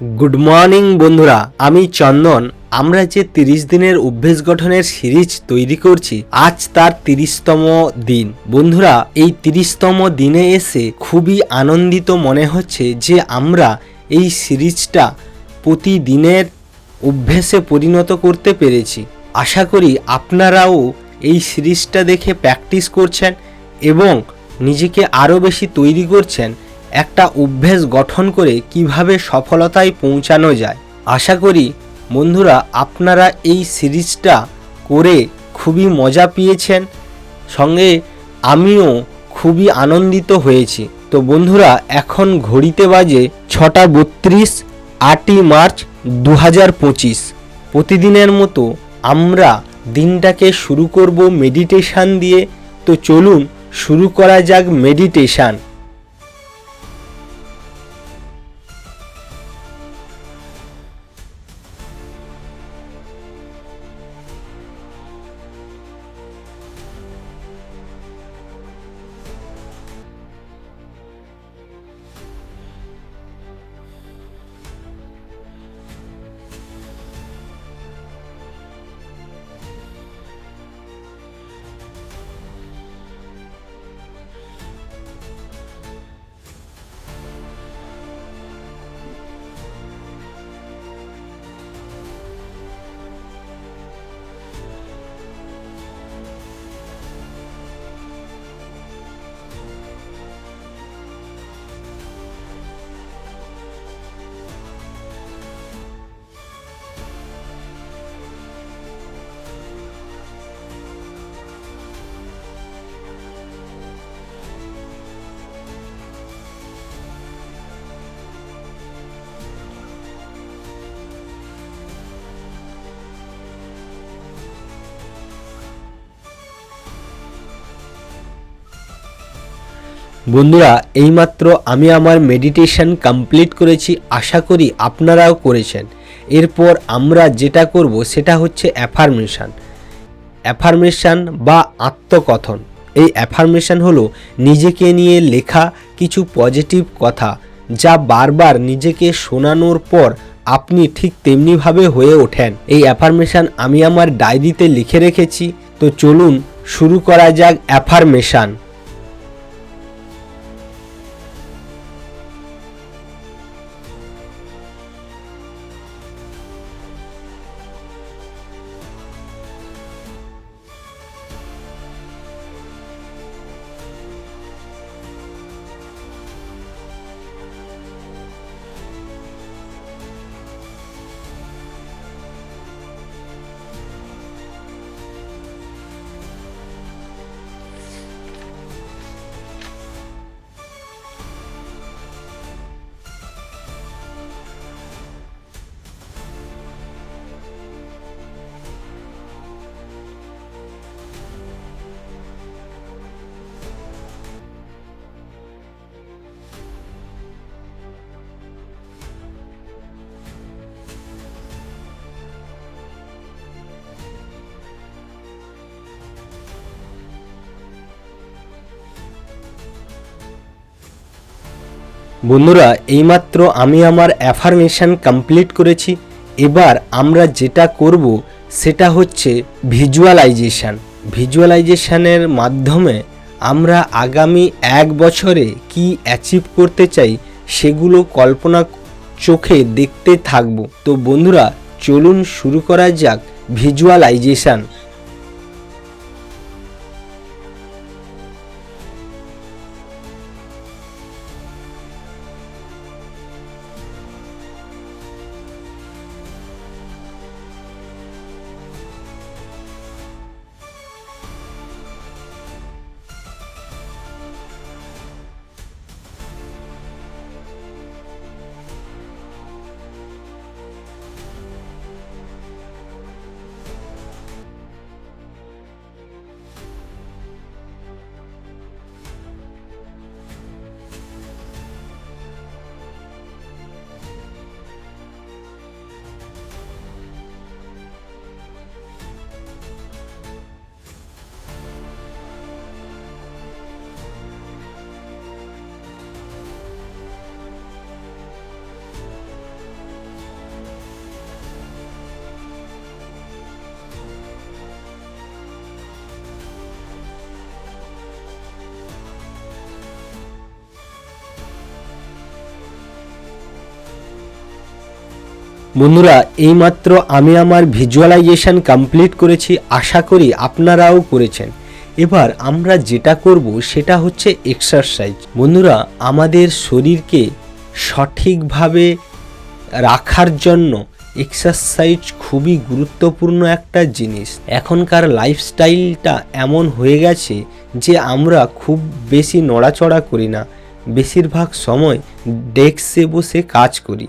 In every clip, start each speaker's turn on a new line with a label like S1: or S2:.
S1: Good morning বন্ধুরা। আমি চন্দন। আমরা যে তিরিশ দিনের অভ্যেস গঠনের সিরিজ তৈরি করছি, আজ তার তিরিশতম দিন। বন্ধুরা, এই তিরিশতম দিনে এসে খুবই আনন্দিত মনে হচ্ছে যে আমরা এই সিরিজটা প্রতিদিনের অভ্যেসে পরিণত করতে পেরেছি। আশা করি আপনারাও এই সিরিজটা দেখে প্র্যাকটিস করছেন এবং নিজেকে আরও বেশি তৈরি করছেন। একটা অভ্যেস গঠন করে কীভাবে সফলতায় পৌঁছানো যায়। আশা করি বন্ধুরা আপনারা এই সিরিজটা করে খুবই মজা পেয়েছেন। সঙ্গে আমিও খুবই আনন্দিত হয়েছি। তো বন্ধুরা, এখন ঘড়িতে বাজে ছটা বত্রিশ, আটই মার্চ দু হাজার পঁচিশ। প্রতিদিনের মতো আমরা দিনটাকে শুরু করব মেডিটেশান দিয়ে। তো চলুন, শুরু করা যাক মেডিটেশান বন্ধুরা, এইমাত্র আমি আমার মেডিটেশন কমপ্লিট করেছি, আশা করি আপনারাও করেছেন। এরপর আমরা যেটা করব, সেটা হচ্ছে অ্যাফার্মেশান অ্যাফার্মেশন বা আত্মকথন। এই অ্যাফার্মেশন হলো নিজেকে নিয়ে লেখা কিছু পজিটিভ কথা, যা বারবার নিজেকে শোনানোর পর আপনি ঠিক তেমনিভাবে হয়ে ওঠেন। এই অ্যাফার্মেশন আমি আমার ডায়েরিতে লিখে রেখেছি। তো চলুন শুরু করা যাক অ্যাফার্মেশন বন্ধুরা, এইমাত্র আমি আমার অ্যাফার্মেশন কমপ্লিট করেছি। এবার আমরা যেটা করব, সেটা হচ্ছে ভিজুয়ালাইজেশান ভিজুয়ালাইজেশানের মাধ্যমে আমরা আগামী এক বছরে কি অ্যাচিভ করতে চাই, সেগুলো কল্পনা চোখে দেখতে থাকব। তো বন্ধুরা, চলুন শুরু করা যাক ভিজুয়ালাইজেশান বন্ধুরা, এইমাত্র আমি আমার ভিজুয়ালাইজেশন কমপ্লিট করেছি, আশা করি আপনারাও করেছেন। এবার আমরা যেটা করব, সেটা হচ্ছে এক্সারসাইজ বন্ধুরা, আমাদের শরীরকে সঠিকভাবে রাখার জন্য এক্সারসাইজ খুবই গুরুত্বপূর্ণ একটা জিনিস। এখনকার লাইফস্টাইলটা এমন হয়ে গেছে যে আমরা খুব বেশি নড়াচড়া করি না। বেশিরভাগ সময় ডেস্কে বসে কাজ করি।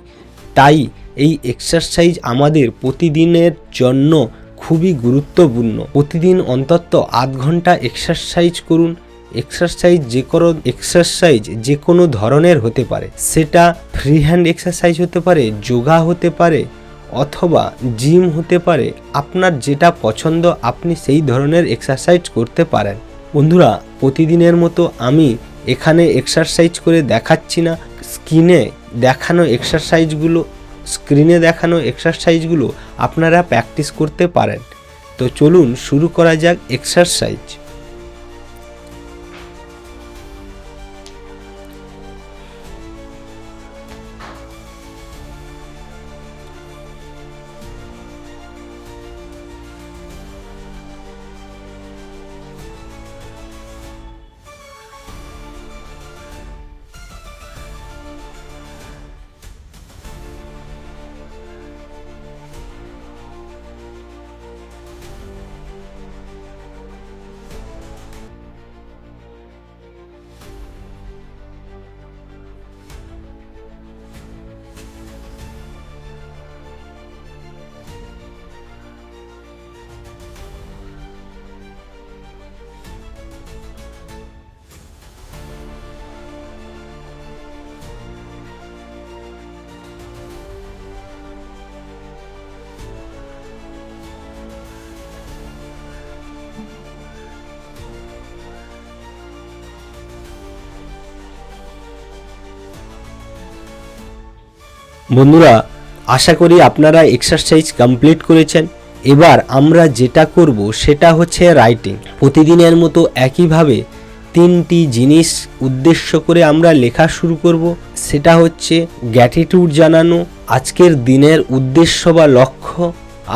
S1: তাই এই এক্সারসাইজ আমাদের প্রতিদিনের জন্য খুবই গুরুত্বপূর্ণ। প্রতিদিন অন্তত আধ ঘণ্টা এক্সারসাইজ করুন। এক্সারসাইজ যে কোনো এক্সারসাইজ যে কোনো ধরনের হতে পারে। সেটা ফ্রি হ্যান্ড এক্সারসাইজ হতে পারে, যোগা হতে পারে, অথবা জিম হতে পারে। আপনার যেটা পছন্দ আপনি সেই ধরনের এক্সারসাইজ করতে পারেন। বন্ধুরা, প্রতিদিনের মতো আমি এখানে এক্সারসাইজ করে দেখাচ্ছি না। স্ক্রিনে দেখানো এক্সারসাইজগুলো স্ক্রিনে দেখানো এক্সারসাইজগুলো আপনারা প্র্যাকটিস করতে পারেন। তো চলুন শুরু করা যাক এক্সারসাইজ বন্ধুরা, আশা করি আপনারা এক্সারসাইজ কমপ্লিট করেছেন। এবার আমরা যেটা করব, সেটা হচ্ছে রাইটিং প্রতিদিনের মতো একইভাবে তিনটি জিনিস উদ্দেশ্য করে আমরা লেখা শুরু করব। সেটা হচ্ছে গ্র্যাটিটিউড জানানো, আজকের দিনের উদ্দেশ্য বা লক্ষ্য,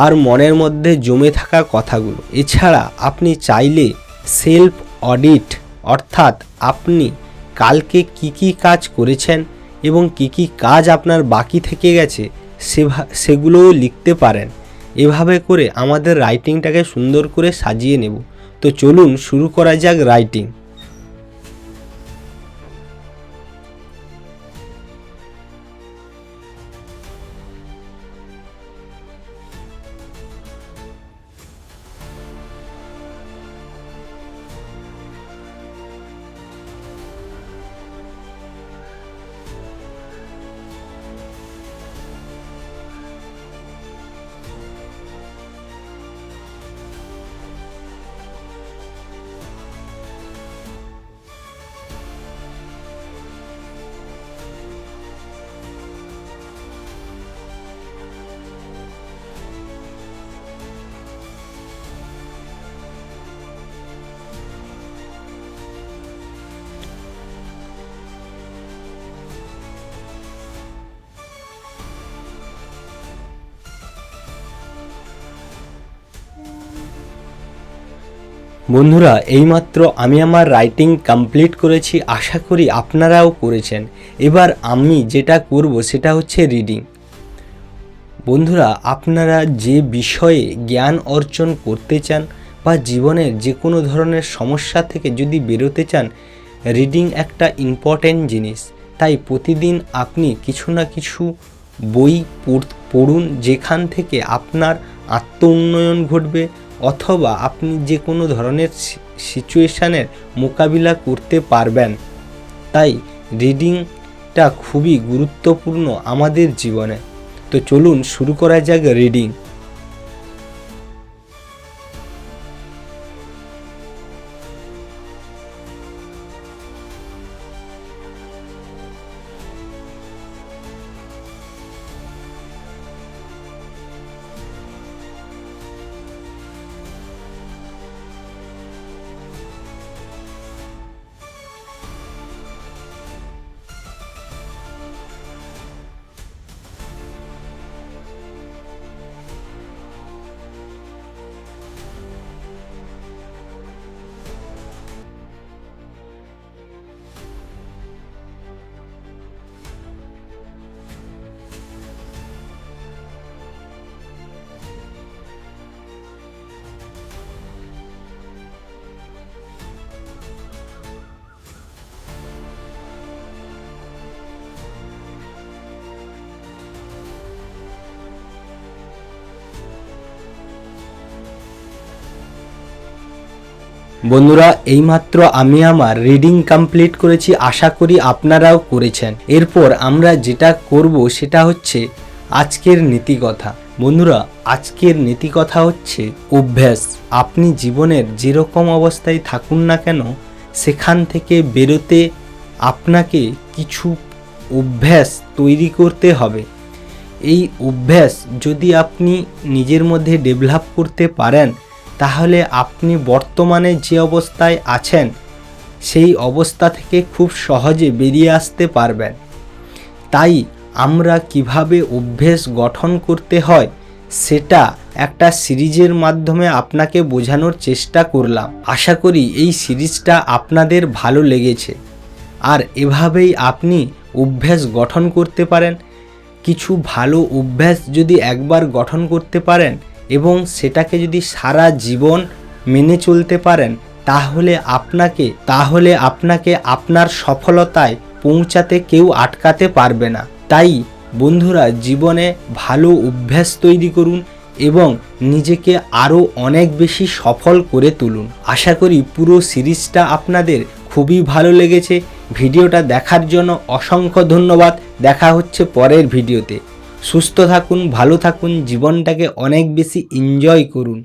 S1: আর মনের মধ্যে জমে থাকা কথাগুলো। এছাড়া আপনি চাইলে সেলফ অডিট অর্থাৎ আপনি কালকে কি কি কাজ করেছেন এবং কি কি কাজ আপনার বাকি থেকে গেছে, সেভা, সেগুলোও লিখতে পারেন। এভাবে করে আমাদের রাইটিংটাকে সুন্দর করে সাজিয়ে নেব। তো চলুন শুরু করা যাক রাইটিং বন্ধুরা, এইমাত্র আমি আমার রাইটিং কমপ্লিট করেছি, আশা করি আপনারাও করেছেন। এবার আমি যেটা করব, সেটা হচ্ছে রিডিং বন্ধুরা, আপনারা যে বিষয়ে জ্ঞান অর্জন করতে চান বা জীবনের যে কোনো ধরনের সমস্যা থেকে যদি বেরোতে চান রিডিং একটা ইম্পর্ট্যান্ট জিনিস। তাই প্রতিদিন আপনি কিছু না কিছু বই পড়ুন, যেখান থেকে আপনার আত্ম উন্নয়ন ঘটবে অথবা আপনি যে কোনো ধরনের সিচুয়েশানের মোকাবিলা করতে পারবেন। তাই রিডিংটা খুবই গুরুত্বপূর্ণ আমাদের জীবনে। তো চলুন শুরু করা যাক রিডিং। বন্ধুরা, এইমাত্র আমি আমার রিডিং কমপ্লিট করেছি, আশা করি আপনারাও করেছেন। এরপর আমরা যেটা করব সেটা হচ্ছে আজকের নীতিকথা। বন্ধুরা, আজকের নীতিকথা হচ্ছে অভ্যাস। আপনি জীবনের যেরকম অবস্থায় থাকুন না কেন, সেখান থেকে বেরোতে আপনাকে কিছু অভ্যাস তৈরি করতে হবে। এই অভ্যাস যদি আপনি নিজের মধ্যে ডেভেলপ করতে পারেন তাহলে আপনি বর্তমানে যে অবস্থায় আছেন, সেই অবস্থা থেকে খুব সহজে বেরিয়ে আসতে পারবেন। তাই আমরা কীভাবে অভ্যেস গঠন করতে হয়, সেটা একটা সিরিজের মাধ্যমে আপনাকে বোঝানোর চেষ্টা করলাম। আশা করি এই সিরিজটা আপনাদের ভালো লেগেছে। আর এভাবেই আপনি অভ্যাস গঠন করতে পারেন। কিছু ভালো অভ্যাস যদি একবার গঠন করতে পারেন এবং সেটাকে যদি সারা জীবন মেনে চলতে পারেন, তাহলে আপনাকে তাহলে আপনাকে আপনার সফলতায় পৌঁছাতে কেউ আটকাতে পারবে না। তাই বন্ধুরা, জীবনে ভালো অভ্যাস তৈরি করুন এবং নিজেকে আরও অনেক বেশি সফল করে তুলুন। আশা করি পুরো সিরিজটা আপনাদের খুবই ভালো লেগেছে। ভিডিওটা দেখার জন্য অসংখ্য ধন্যবাদ। দেখা হচ্ছে পরের ভিডিওতে। সুস্থ থাকুন ভালো থাকুন জীবনটাকে অনেক বেশি এনজয় করুন।